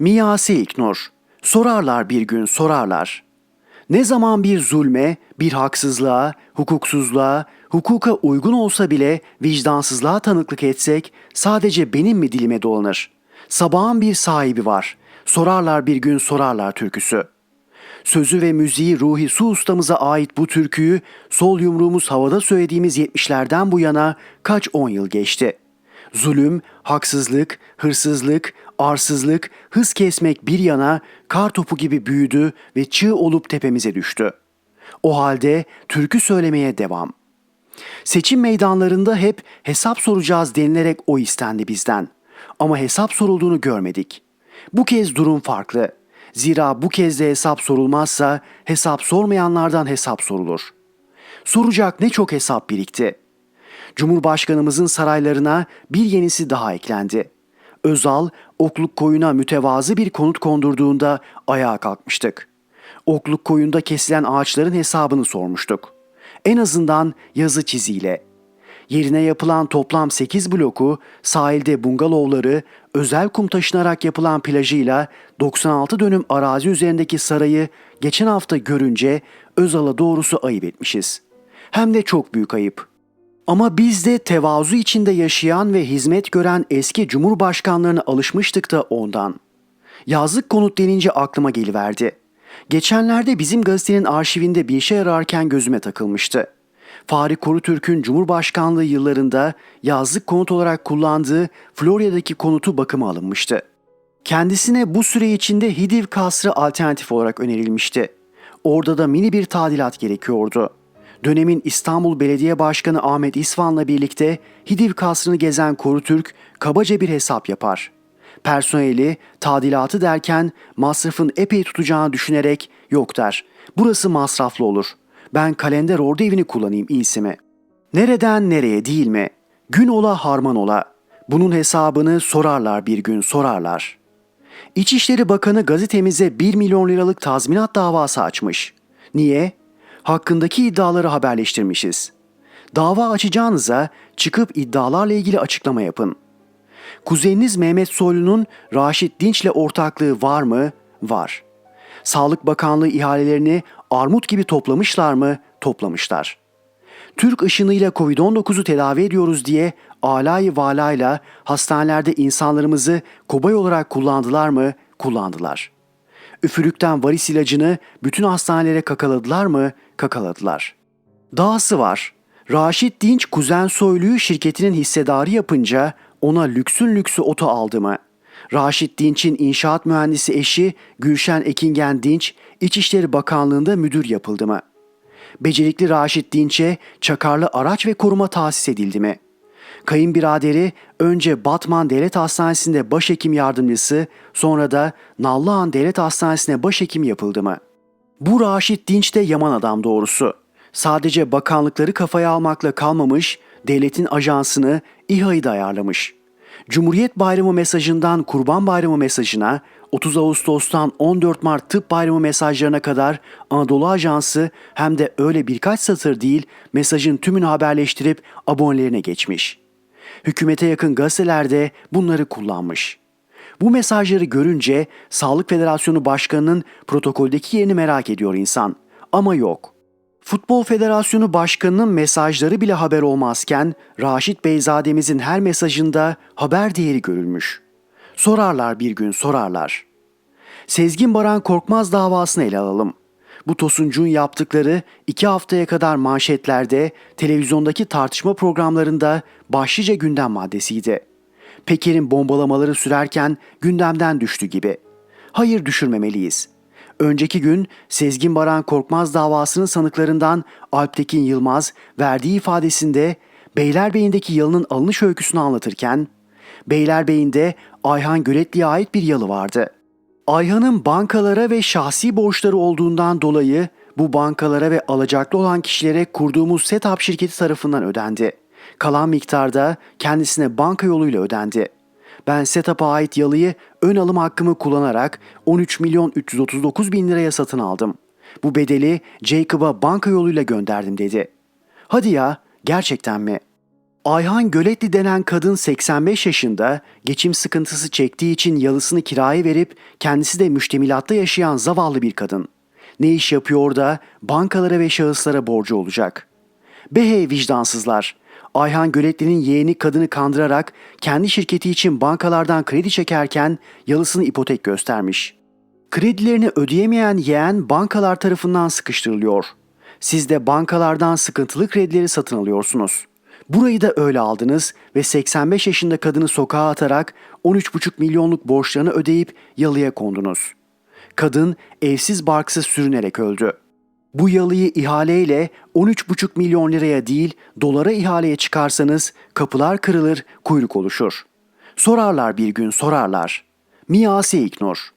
Miyase İlknur. Sorarlar bir gün sorarlar. Ne zaman bir zulme, bir haksızlığa, hukuksuzluğa, hukuka uygun olsa bile vicdansızlığa tanıklık etsek sadece benim mi dilime dolanır? Sabahın bir sahibi var. Sorarlar bir gün sorarlar türküsü. Sözü ve müziği Ruhi Su ustamıza ait bu türküyü sol yumruğumuz havada söylediğimiz 70'lerden bu yana kaç on yıl geçti. Zulüm, haksızlık, hırsızlık, arsızlık, hız kesmek bir yana kar topu gibi büyüdü ve çığ olup tepemize düştü. O halde türkü söylemeye devam. Seçim meydanlarında hep hesap soracağız denilerek o istendi bizden. Ama hesap sorulduğunu görmedik. Bu kez durum farklı. Zira bu kez de hesap sorulmazsa hesap sormayanlardan hesap sorulur. Soracak ne çok hesap birikti. Cumhurbaşkanımızın saraylarına bir yenisi daha eklendi. Özal, Okluk Koyun'a mütevazı bir konut kondurduğunda ayağa kalkmıştık. Okluk Koyun'da kesilen ağaçların hesabını sormuştuk. En azından yazı çiziyle. Yerine yapılan toplam 8 bloku, sahilde bungalovları, özel kum taşınarak yapılan plajıyla 96 dönüm arazi üzerindeki sarayı geçen hafta görünce Özal'a doğrusu ayıp etmişiz. Hem de çok büyük ayıp. Ama biz de tevazu içinde yaşayan ve hizmet gören eski cumhurbaşkanlarına alışmıştık da ondan. Yazlık konut denince aklıma geliverdi. Geçenlerde bizim gazetenin arşivinde bir şey ararken gözüme takılmıştı. Fahri Korutürk'ün Cumhurbaşkanlığı yıllarında yazlık konut olarak kullandığı Florya'daki konutu bakıma alınmıştı. Kendisine bu süre içinde Hidiv Kasrı alternatif olarak önerilmişti. Orada da mini bir tadilat gerekiyordu. Dönemin İstanbul Belediye Başkanı Ahmet İsvan'la birlikte Hidiv Kasrı'nı gezen Korutürk kabaca bir hesap yapar. Personeli, tadilatı derken masrafın epey tutacağını düşünerek yok der. Burası masraflı olur. Ben kalender ordu evini kullanayım iyisi? Nereden nereye değil mi? Gün ola harman ola. Bunun hesabını sorarlar bir gün sorarlar. İçişleri Bakanı gazetemize 1 milyon liralık tazminat davası açmış. Niye? Hakkındaki iddiaları haberleştirmişiz. Dava açacağınıza çıkıp iddialarla ilgili açıklama yapın. Kuzeniniz Mehmet Soylu'nun Raşit Dinç'le ortaklığı var mı? Var. Sağlık Bakanlığı ihalelerini armut gibi toplamışlar mı? Toplamışlar. Türk ışınıyla Covid-19'u tedavi ediyoruz diye alayı valayla hastanelerde insanlarımızı kobay olarak kullandılar mı? Kullandılar. Üfürükten varis ilacını bütün hastanelere kakaladılar mı? Kakaladılar. Dahası var. Raşit Dinç Kuzen Soylu'yu şirketinin hissedarı yapınca ona lüksün lüksü oto aldı mı? Raşit Dinç'in inşaat mühendisi eşi Gülşen Ekingen Dinç İçişleri Bakanlığı'nda müdür yapıldı mı? Becerikli Raşit Dinç'e çakarlı araç ve koruma tahsis edildi mi? Kayınbiraderi önce Batman Devlet Hastanesi'nde başhekim yardımcısı, sonra da Nallıhan Devlet Hastanesi'ne başhekim yapıldı mı? Bu Raşit Dinç de yaman adam doğrusu. Sadece bakanlıkları kafaya almakla kalmamış, devletin ajansını İHA'yı da ayarlamış. Cumhuriyet Bayramı mesajından Kurban Bayramı mesajına, 30 Ağustos'tan 14 Mart Tıp Bayramı mesajlarına kadar Anadolu Ajansı hem de öyle birkaç satır değil mesajın tümünü haberleştirip abonelerine geçmiş. Hükümete yakın gazetelerde bunları kullanmış. Bu mesajları görünce Sağlık Federasyonu Başkanı'nın protokoldeki yerini merak ediyor insan. Ama yok. Futbol Federasyonu Başkanı'nın mesajları bile haber olmazken Raşit Beyzademizin her mesajında haber değeri görülmüş. Sorarlar bir gün sorarlar. Sezgin Baran Korkmaz davasını ele alalım. Bu Tosuncuğun yaptıkları iki haftaya kadar manşetlerde, televizyondaki tartışma programlarında başlıca gündem maddesiydi. Peker'in bombalamaları sürerken gündemden düştü gibi. Hayır düşürmemeliyiz. Önceki gün Sezgin Baran Korkmaz davasının sanıklarından Alptekin Yılmaz verdiği ifadesinde Beylerbeyi'ndeki yalının alınış öyküsünü anlatırken Beylerbeyi'nde Ayhan Göletli'ye ait bir yalı vardı. Ayhan'ın bankalara ve şahsi borçları olduğundan dolayı bu bankalara ve alacaklı olan kişilere kurduğumuz setup şirketi tarafından ödendi. Kalan miktarda kendisine banka yoluyla ödendi. Ben setup'a ait yalıyı ön alım hakkımı kullanarak 13 milyon 339 bin liraya satın aldım. Bu bedeli Jacob'a banka yoluyla gönderdim dedi. Hadi ya gerçekten mi? Ayhan Göletli denen kadın 85 yaşında geçim sıkıntısı çektiği için yalısını kiraya verip kendisi de müştemilatta yaşayan zavallı bir kadın. Ne iş yapıyor da bankalara ve şahıslara borcu olacak. Be hey vicdansızlar. Ayhan Göletli'nin yeğeni kadını kandırarak kendi şirketi için bankalardan kredi çekerken yalısını ipotek göstermiş. Kredilerini ödeyemeyen yeğen bankalar tarafından sıkıştırılıyor. Siz de bankalardan sıkıntılı kredileri satın alıyorsunuz. Burayı da öyle aldınız ve 85 yaşında kadını sokağa atarak 13,5 milyonluk borçlarını ödeyip yalıya kondunuz. Kadın evsiz barksız sürünerek öldü. Bu yalıyı ihaleyle 13,5 milyon liraya değil dolara ihaleye çıkarsanız kapılar kırılır, kuyruk oluşur. Sorarlar bir gün sorarlar. Miyase İknur.